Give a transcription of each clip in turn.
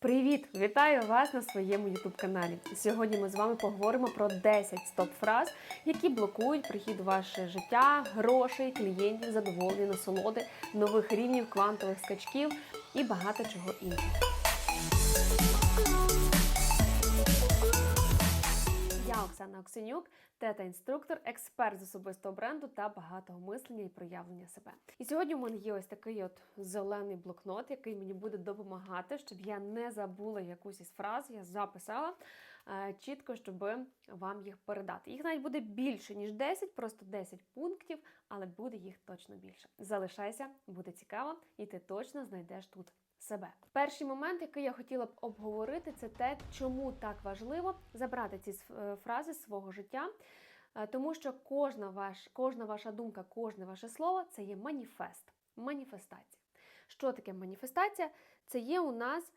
Привіт! Вітаю вас на своєму youtube каналі. Сьогодні ми з вами поговоримо про 10 стоп-фраз, які блокують прихід у ваше життя, грошей, клієнтів, задоволення, насолоди, нових рівнів, квантових скачків і багато чого іншого. Оксана Оксенюк, тета-інструктор, експерт з особистого бренду та багатого мислення і проявлення себе. І сьогодні у мене є ось такий от зелений блокнот, який мені буде допомагати, щоб я не забула якусь із фраз, я записала е, чітко, щоб вам їх передати. Їх навіть буде більше, ніж 10, просто 10 пунктів, але буде їх точно більше. Залишайся, буде цікаво, і ти точно знайдеш тут себе. Перший момент, який я хотіла б обговорити, це те, чому так важливо забрати ці е, фрази з свого життя. Е, Тому що кожна, ваш, кожна ваша думка, кожне ваше слово це є маніфест, маніфестація. Що таке маніфестація? Це є у нас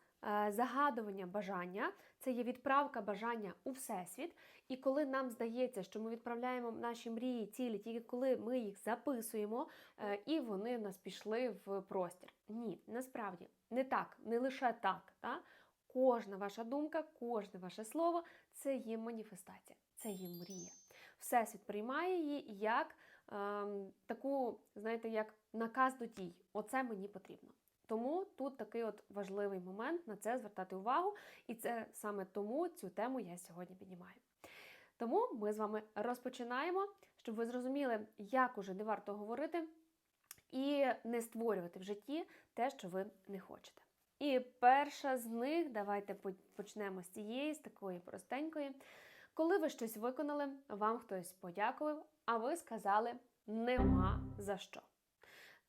загадування бажання, це є відправка бажання у всесвіт. І коли нам здається, що ми відправляємо наші мрії, цілі, тільки коли ми їх записуємо, е, і вони в нас пішли в простір. Ні, насправді не так, не лише так. Та? Кожна ваша думка, кожне ваше слово це є маніфестація, це є мрія. Всесвіт приймає її як ем, таку, знаєте, як наказ до дій. Оце мені потрібно. Тому тут такий от важливий момент на це звертати увагу, і це саме тому цю тему я сьогодні піднімаю. Тому ми з вами розпочинаємо, щоб ви зрозуміли, як уже не варто говорити і не створювати в житті те, що ви не хочете. І перша з них, давайте почнемо з цієї, з такої простенької. Коли ви щось виконали, вам хтось подякував, а ви сказали нема за що.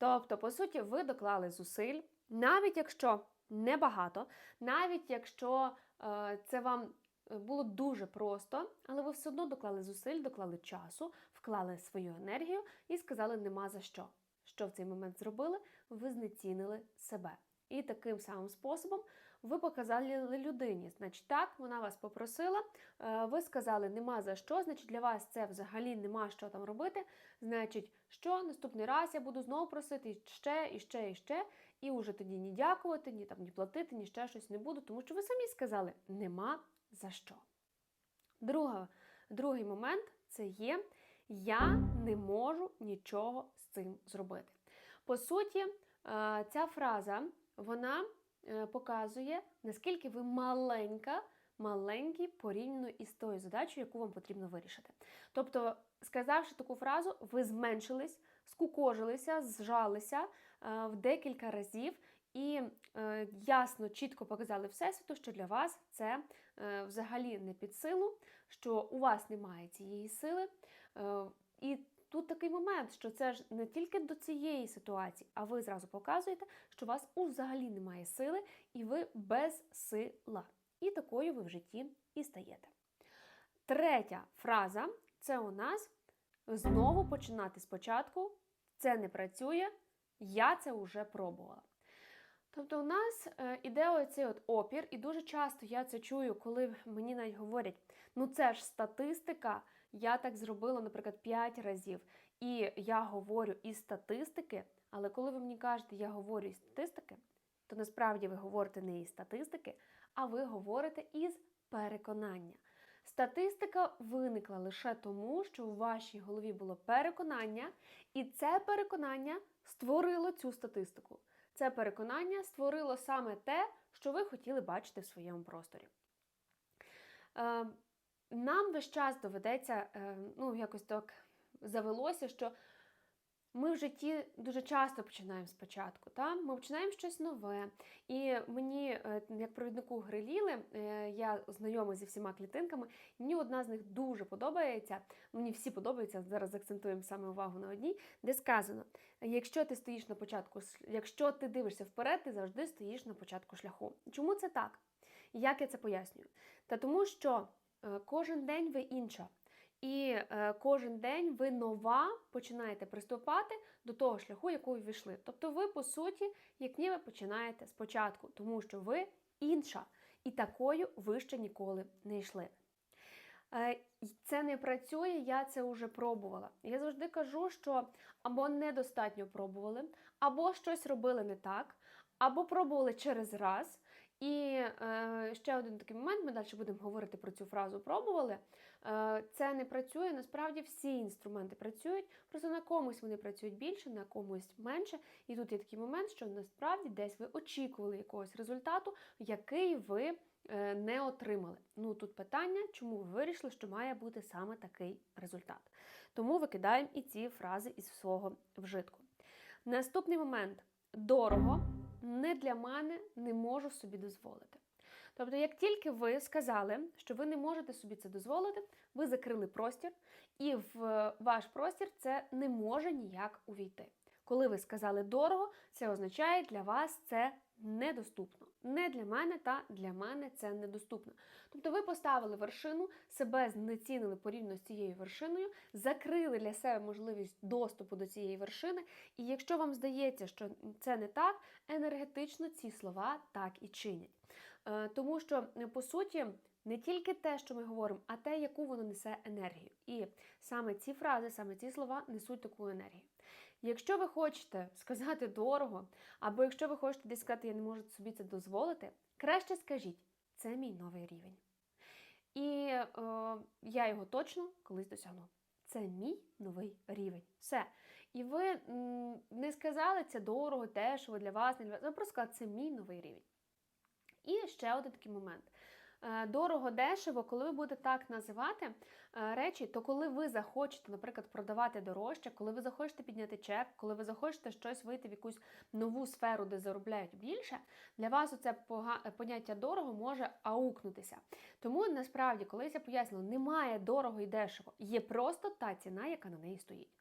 Тобто, по суті, ви доклали зусиль, навіть якщо небагато, навіть якщо е, це вам було дуже просто, але ви все одно доклали зусиль, доклали часу, вклали свою енергію і сказали нема за що. Що в цей момент зробили? Ви знецінили себе. І таким самим способом ви показали людині. Значить, так, вона вас попросила, ви сказали, нема за що, значить, для вас це взагалі нема що там робити. Значить, що наступний раз я буду знову просити ще, і ще, і ще, і вже тоді ні дякувати, ні там ні платити, ні ще щось не буду, тому що ви самі сказали, нема за що. Друга, другий момент це є я не можу нічого з цим зробити. По суті, ця фраза вона показує, наскільки ви маленька, маленький порівняно із тою задачею, яку вам потрібно вирішити. Тобто, сказавши таку фразу, ви зменшились, скукожилися, зжалися в декілька разів. І е, ясно, чітко показали Всесвіту, що для вас це е, взагалі не під силу, що у вас немає цієї сили. Е, і тут такий момент, що це ж не тільки до цієї ситуації, а ви зразу показуєте, що у вас взагалі немає сили, і ви без сила. І такою ви в житті і стаєте. Третя фраза це у нас знову починати спочатку. Це не працює, я це вже пробувала. Тобто у нас е, іде оцей от опір, і дуже часто я це чую, коли мені навіть говорять, ну це ж статистика, я так зробила, наприклад, 5 разів. І я говорю із статистики, але коли ви мені кажете, я говорю із статистики, то насправді ви говорите не із статистики, а ви говорите із переконання. Статистика виникла лише тому, що у вашій голові було переконання, і це переконання створило цю статистику. Це переконання створило саме те, що ви хотіли бачити в своєму просторі. Е, нам весь час доведеться, е, ну, якось так завелося, що ми в житті дуже часто починаємо спочатку. Та? Ми починаємо щось нове. І мені, е, як провіднику гри Ліли, я знайома зі всіма клітинками, мені одна з них дуже подобається. Мені всі подобаються, зараз акцентуємо саме увагу на одній, де сказано: якщо ти стоїш на початку, якщо ти дивишся вперед, ти завжди стоїш на початку шляху. Чому це так? Як я це пояснюю? Та тому що кожен день ви інша. І е, кожен день ви нова починаєте приступати до того шляху, ви війшли. Тобто ви, по суті, як ніби починаєте спочатку, тому що ви інша. І такою ви ще ніколи не йшли. Е, це не працює, я це вже пробувала. Я завжди кажу, що або недостатньо пробували, або щось робили не так, або пробували через раз. І е, ще один такий момент, ми далі будемо говорити про цю фразу пробували. Е, це не працює. Насправді всі інструменти працюють, просто на комусь вони працюють більше, на комусь менше. І тут є такий момент, що насправді десь ви очікували якогось результату, який ви е, не отримали. Ну тут питання, чому ви вирішили, що має бути саме такий результат. Тому викидаємо і ці фрази із свого вжитку. Наступний момент дорого не для мене не можу собі дозволити. Тобто, як тільки ви сказали, що ви не можете собі це дозволити, ви закрили простір, і в ваш простір це не може ніяк увійти. Коли ви сказали дорого, це означає для вас це недоступно. Не для мене та для мене це недоступно. Тобто ви поставили вершину, себе знецінили порівняно з цією вершиною, закрили для себе можливість доступу до цієї вершини. І якщо вам здається, що це не так, енергетично ці слова так і чинять. Е, Тому що, по суті, не тільки те, що ми говоримо, а те, яку воно несе енергію. І саме ці фрази, саме ці слова несуть таку енергію. Якщо ви хочете сказати дорого, або якщо ви хочете десь сказати, я не можу собі це дозволити, краще скажіть, це мій новий рівень. І е, я його точно колись досягну. Це мій новий рівень. Все. І ви м, не сказали це дорого, дешево для вас, не для вас. Ви просто сказали, це мій новий рівень. І ще один такий момент. Е, Дорого, дешево, коли ви будете так називати е, речі, то коли ви захочете, наприклад, продавати дорожче, коли ви захочете підняти чек, коли ви захочете щось вийти в якусь нову сферу, де заробляють більше, для вас оце поняття дорого може аукнутися. Тому насправді, колись я пояснила, немає дорого і дешево, є просто та ціна, яка на неї стоїть.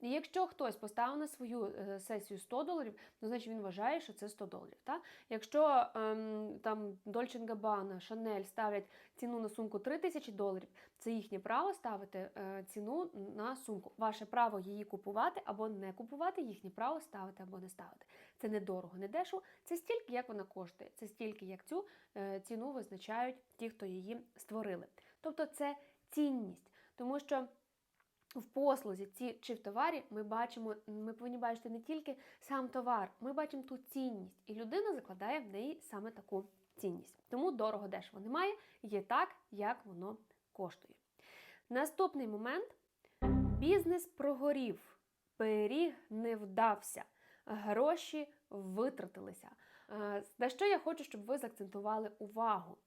І якщо хтось поставив на свою е, сесію 100 доларів, то значить він вважає, що це 100 доларів. Та? Якщо ем, там Dolce Gabbana, Chanel ставлять ціну на сумку 3000 доларів, це їхнє право ставити е, ціну на сумку. Ваше право її купувати або не купувати, їхнє право ставити або не ставити. Це не дорого, не дешево, це стільки, як вона коштує, це стільки, як цю е, ціну визначають ті, хто її створили. Тобто це цінність, тому що. В послузі ці чи в товарі ми бачимо, ми повинні бачити не тільки сам товар, ми бачимо ту цінність, і людина закладає в неї саме таку цінність. Тому дорого дешево немає, є так, як воно коштує. Наступний момент: бізнес прогорів, пиріг не вдався, гроші витратилися. Е, На що я хочу, щоб ви заакцентували увагу.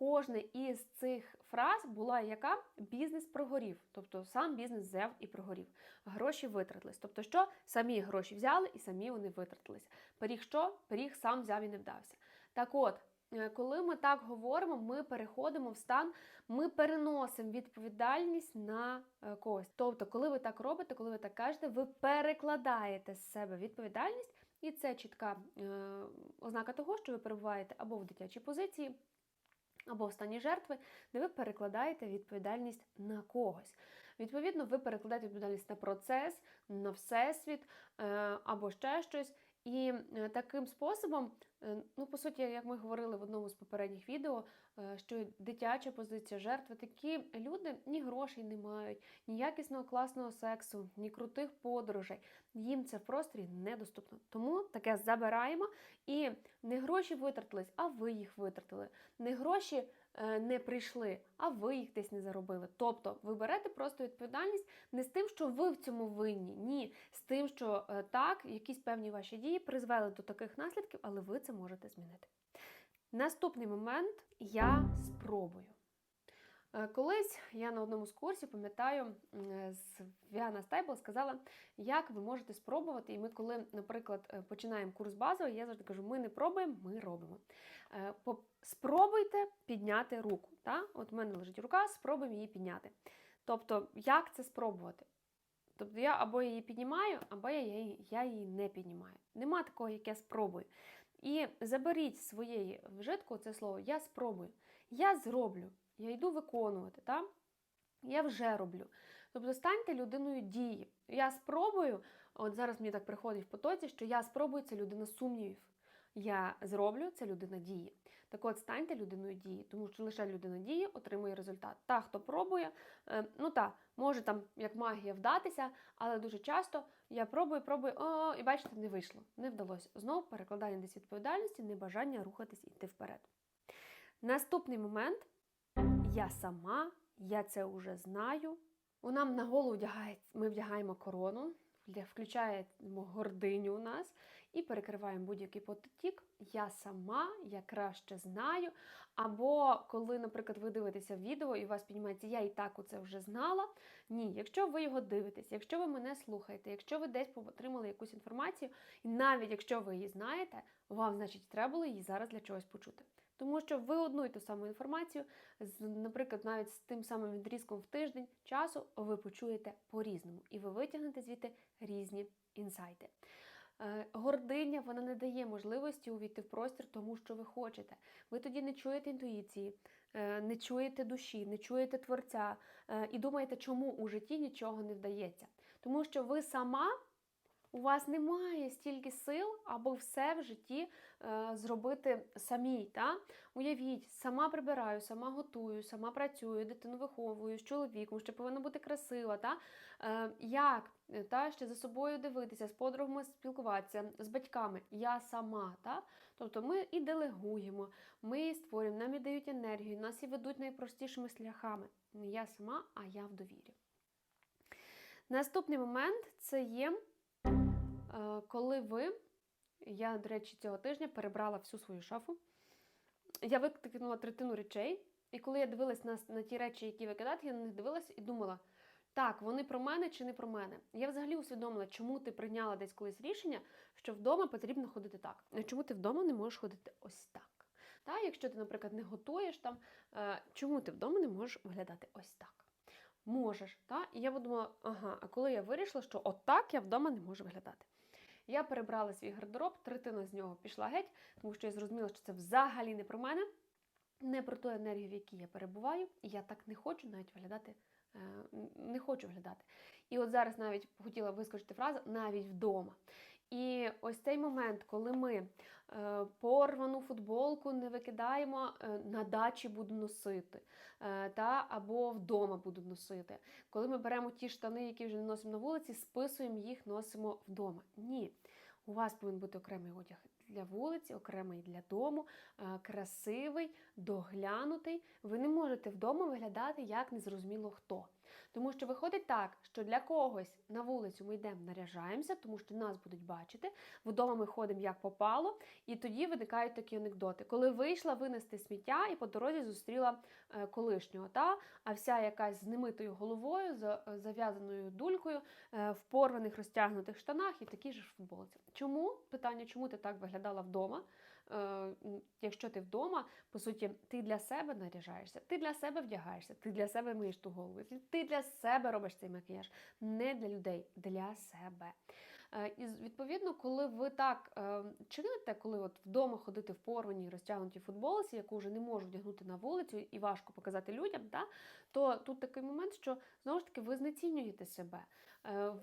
Кожна із цих фраз була яка бізнес прогорів, тобто сам бізнес взяв і прогорів. Гроші витратились. Тобто, що самі гроші взяли і самі вони витратились. Пиріг що? Пиріг сам взяв і не вдався. Так от, е, коли ми так говоримо, ми переходимо в стан, ми переносимо відповідальність на е, когось. Тобто, коли ви так робите, коли ви так кажете, ви перекладаєте з себе відповідальність, і це чітка е, ознака того, що ви перебуваєте або в дитячій позиції або в стані жертви, де ви перекладаєте відповідальність на когось. Відповідно, ви перекладаєте відповідальність на процес, на всесвіт е, або ще щось. І е, таким способом, е, ну по суті, як ми говорили в одному з попередніх відео, що дитяча позиція жертви, такі люди ні грошей не мають, ні якісного класного сексу, ні крутих подорожей. Їм це в просторі недоступно. Тому таке забираємо. І не гроші витратились, а ви їх витратили. Не гроші е, не прийшли, а ви їх десь не заробили. Тобто ви берете просто відповідальність не з тим, що ви в цьому винні, ні, з тим, що е, так, якісь певні ваші дії призвели до таких наслідків, але ви це можете змінити. Наступний момент я спробую. Е, Колись я на одному з курсів, пам'ятаю, з Віана Стейбл сказала, як ви можете спробувати. І ми, коли, наприклад, е, починаємо курс базовий, я завжди кажу, ми не пробуємо, ми робимо. Е, Спробуйте підняти руку. Та? От в мене лежить рука, спробуємо її підняти. Тобто, як це спробувати? Тобто я або її піднімаю, або я її, я її не піднімаю. Нема такого, як я спробую. І заберіть своєї вжитку це слово я спробую. Я зроблю, я йду виконувати. Та? Я вже роблю. Тобто станьте людиною дії. Я спробую, от зараз мені так приходить в потоці, що я спробую це людина сумнівів. Я зроблю це людина дії. Так от станьте людиною дії, тому що лише людина дії отримує результат. Та, хто пробує, е, ну та, може там як магія вдатися, але дуже часто я пробую, пробую, о, і бачите, не вийшло, не вдалося. Знову перекладання десь відповідальності, небажання рухатись і йти вперед. Наступний момент я сама, я це вже знаю. У нам на голову вдягає, ми вдягаємо корону, включаємо гординю у нас і перекриваємо будь-який потік. Я сама, я краще знаю. Або коли, наприклад, ви дивитеся відео і у вас піднімається, я і так оце вже знала. Ні, якщо ви його дивитесь, якщо ви мене слухаєте, якщо ви десь отримали якусь інформацію, і навіть якщо ви її знаєте, вам, значить, треба було її зараз для чогось почути. Тому що ви одну і ту саму інформацію, наприклад, навіть з тим самим відрізком в тиждень часу, ви почуєте по-різному, і ви витягнете звідти різні інсайти. Е, Гординя вона не дає можливості увійти в простір, тому що ви хочете. Ви тоді не чуєте інтуїції, е, не чуєте душі, не чуєте творця е, і думаєте, чому у житті нічого не вдається. Тому що ви сама. У вас немає стільки сил, аби все в житті е, зробити самій. Та? Уявіть, сама прибираю, сама готую, сама працюю, дитину виховую з чоловіком, ще повинна бути красива. Та? Е, як та? ще за собою дивитися, з подругами спілкуватися, з батьками. Я сама. Та? Тобто ми і делегуємо, ми створюємо, нам і дають енергію, нас і ведуть найпростішими шляхами. Не я сама, а я в довірі. Наступний момент це є, е, коли ви, я, до речі, цього тижня перебрала всю свою шафу. Я викинула третину речей, і коли я дивилась на, на ті речі, які викидати, я на них дивилась і думала, так, вони про мене чи не про мене. Я взагалі усвідомила, чому ти прийняла десь колись рішення, що вдома потрібно ходити так. А Чому ти вдома не можеш ходити ось так? Та, якщо ти, наприклад, не готуєш там, е, чому ти вдома не можеш виглядати ось так? Можеш, та? І я подумала, ага, а коли я вирішила, що отак я вдома не можу виглядати. Я перебрала свій гардероб, третина з нього пішла геть, тому що я зрозуміла, що це взагалі не про мене, не про ту енергію, в якій я перебуваю, і я так не хочу навіть виглядати, е, не хочу виглядати. І от зараз навіть хотіла вискочити фразу навіть вдома. І ось цей момент, коли ми е, порвану футболку не викидаємо, е, на дачі буду носити, та, або вдома буду носити. Коли ми беремо ті штани, які вже не носимо на вулиці, списуємо їх, носимо вдома. Ні. У вас повинен бути окремий одяг для вулиці, окремий для дому, е, красивий, доглянутий. Ви не можете вдома виглядати як незрозуміло хто. Тому що виходить так, що для когось на вулицю ми йдемо, наряжаємося, тому що нас будуть бачити. Вдома ми ходимо як попало, і тоді виникають такі анекдоти. Коли вийшла винести сміття і по дорозі зустріла е, колишнього, та а вся якась з немитою головою, з е, зав'язаною дулькою, е, в порваних розтягнутих штанах і такій же ж футболці. Чому питання, чому ти так виглядала вдома? Е, Якщо ти вдома, по суті, ти для себе наряжаєшся, ти для себе вдягаєшся, ти для себе миєш ту голову, ти для себе робиш цей макіяж, не для людей, для себе. Е, І відповідно, коли ви так е, чините, коли от вдома ходити в порваній розтягнутій футболці, яку вже не можу вдягнути на вулицю і важко показати людям, та, то тут такий момент, що знову ж таки ви знецінюєте себе,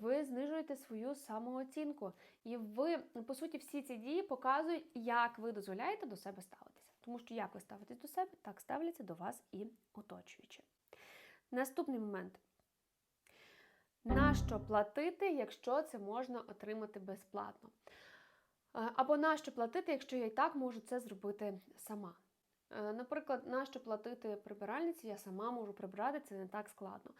ви знижуєте свою самооцінку, і ви, по суті, всі ці дії показують, як ви дозволяєте до себе ставитися. Тому що як ви ставитесь до себе, так ставляться до вас і оточуючі. Наступний момент. Нащо платити, якщо це можна отримати безплатно? Е, Або нащо платити, якщо я і так можу це зробити сама? Е, Наприклад, нащо платити прибиральниці, я сама можу прибирати, це не так складно.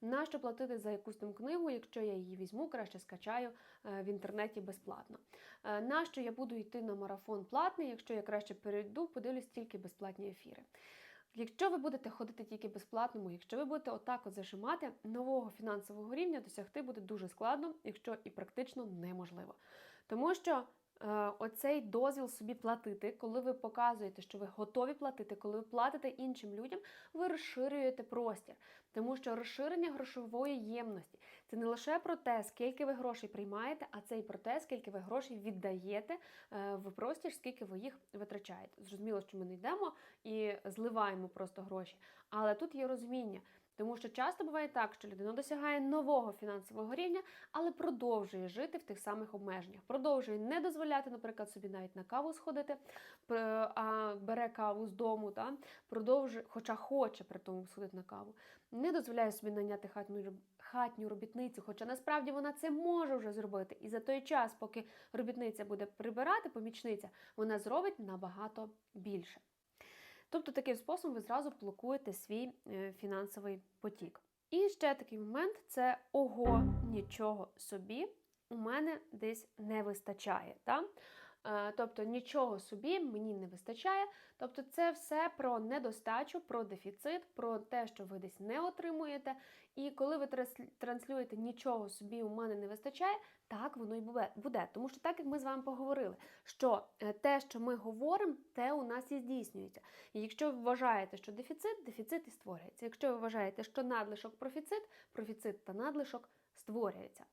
Нащо платити за якусь там книгу, якщо я її візьму, краще скачаю е, в інтернеті безплатно. Е, Нащо я буду йти на марафон платний, якщо я краще перейду, подивлюсь тільки безплатні ефіри. Якщо ви будете ходити тільки безплатному, якщо ви будете отак от зажимати, нового фінансового рівня досягти буде дуже складно, якщо і практично неможливо. Тому що оцей дозвіл собі платити, коли ви показуєте, що ви готові платити, коли ви платите іншим людям, ви розширюєте простір. Тому що розширення грошової ємності це не лише про те, скільки ви грошей приймаєте, а це і про те, скільки ви грошей віддаєте е, в простір, скільки ви їх витрачаєте. Зрозуміло, що ми не йдемо і зливаємо просто гроші. Але тут є розуміння. Тому що часто буває так, що людина досягає нового фінансового рівня, але продовжує жити в тих самих обмеженнях, продовжує не дозволяти, наприклад, собі навіть на каву сходити, а бере каву з дому, та продовжує, хоча хоче при тому сходити на каву, не дозволяє собі наняти хатню, хатню робітницю, хоча насправді вона це може вже зробити. І за той час, поки робітниця буде прибирати, помічниця, вона зробить набагато більше. Тобто, таким способом ви зразу блокуєте свій е, фінансовий потік. І ще такий момент це ого, нічого собі у мене десь не вистачає. Та? Е, Тобто нічого собі мені не вистачає. Тобто, це все про недостачу, про дефіцит, про те, що ви десь не отримуєте. І коли ви транслюєте нічого собі у мене не вистачає, так воно і буде. Тому що так як ми з вами поговорили, що е, те, що ми говоримо, те у нас і здійснюється. І якщо ви вважаєте, що дефіцит, дефіцит і створюється. Якщо ви вважаєте, що надлишок профіцит, профіцит та надлишок створюється.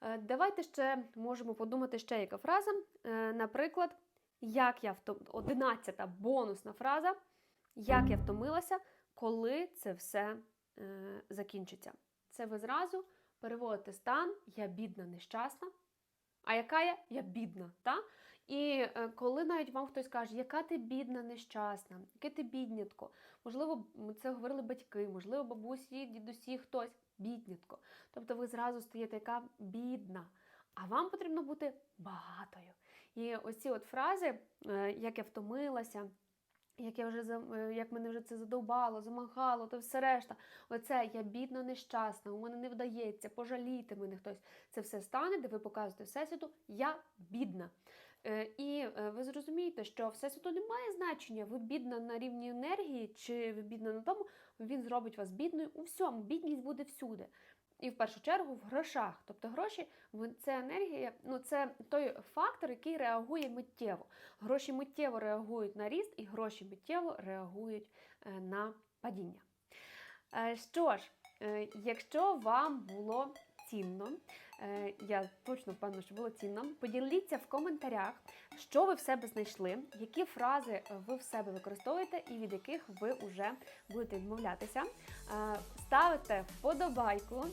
Е, Давайте ще можемо подумати ще яка фраза. Е, Наприклад, як я втом... 11 бонусна фраза, як я втомилася, коли це все е, закінчиться. Це ви зразу переводите стан Я бідна, нещасна. А яка я? Я бідна. Та? І коли навіть вам хтось каже, яка ти бідна, нещасна, яке ти біднятко, можливо, це говорили батьки, можливо, бабусі, дідусі, хтось біднятко. Тобто ви зразу стаєте яка бідна, а вам потрібно бути багатою. І ось ці от фрази, е, як я втомилася, як я вже е, як мене вже це задовбало, замагало, то все решта. Оце я бідна, нещасна, у мене не вдається, пожалійте мене хтось. Це все стане, де ви показуєте всесвіту, я бідна. Е, І е, ви зрозумієте, що всесвіту не має значення, ви бідна на рівні енергії, чи ви бідна на тому, він зробить вас бідною у всьому. Бідність буде всюди. І в першу чергу в грошах. Тобто гроші це енергія, ну це той фактор, який реагує миттєво. Гроші миттєво реагують на ріст, і гроші миттєво реагують е, на падіння. Що ж, якщо вам було цінно, е, я точно впевнена, що було цінно, поділіться в коментарях, що ви в себе знайшли, які фрази ви в себе використовуєте і від яких ви вже будете відмовлятися. Е, Ставите вподобайку.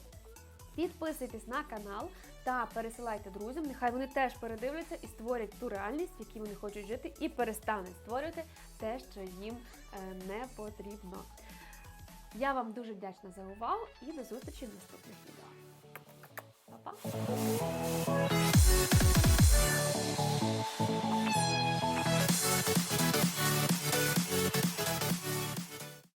Підписуйтесь на канал та пересилайте друзям. Нехай вони теж передивляться і створять ту реальність, в якій вони хочуть жити, і перестануть створювати те, що їм е, не потрібно. Я вам дуже вдячна за увагу і до зустрічі в наступних відео. 吧、